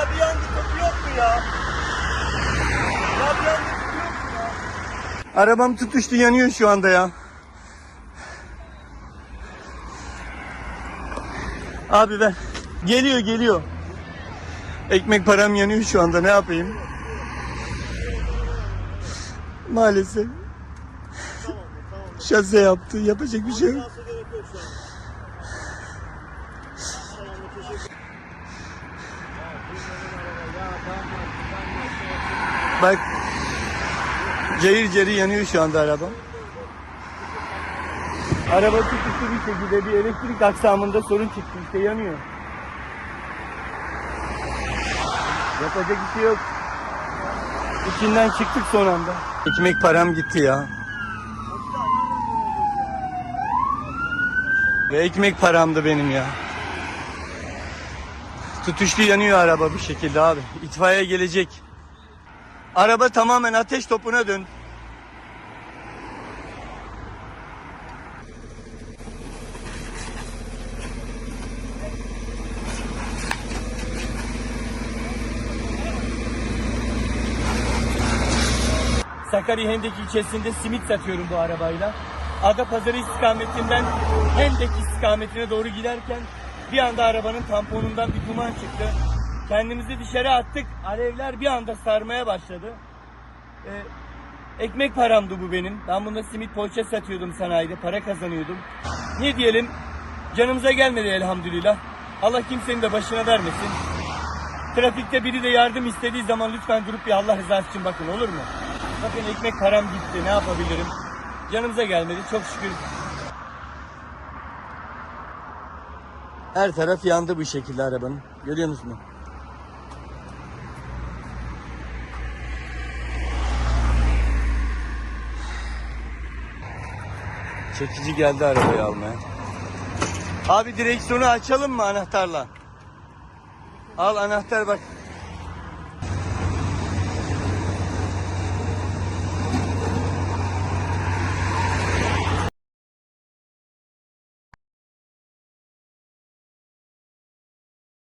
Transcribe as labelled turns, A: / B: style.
A: Ya bir topu yok mu ya? Ya bir topu yok mu ya? Arabam tutuştu yanıyor şu anda ya. Abi ver. Geliyor geliyor. Ekmek param yanıyor şu anda ne yapayım? Maalesef. Şase yaptı. Yapacak bir şey yok. Bak. Cayır cayır yanıyor şu anda araba. Araba tutuştu bir şekilde bir elektrik aksamında sorun çıktı işte yanıyor. Yapacak bir şey yok. İçinden çıktık son anda. Ekmek param gitti ya. Ve ekmek paramdı benim ya. Tutuştu yanıyor araba bir şekilde abi. İtfaiye gelecek. Araba tamamen ateş topuna döndü. Sakarya Hendek ilçesinde simit satıyorum bu arabayla. Adapazarı istikametinden Hendek istikametine doğru giderken bir anda arabanın tamponundan bir duman çıktı. Kendimizi dışarı attık. Alevler bir anda sarmaya başladı. Ee, ekmek paramdı bu benim. Ben bunda simit poğaça satıyordum sanayide. Para kazanıyordum. Ne diyelim? Canımıza gelmedi elhamdülillah. Allah kimsenin de başına vermesin. Trafikte biri de yardım istediği zaman lütfen durup bir Allah rızası için bakın olur mu? Bakın ekmek param gitti ne yapabilirim? Canımıza gelmedi çok şükür. Her taraf yandı bu şekilde arabanın. Görüyor musunuz? Çekici geldi arabayı almaya. Abi direksiyonu açalım mı anahtarla? Al anahtar bak.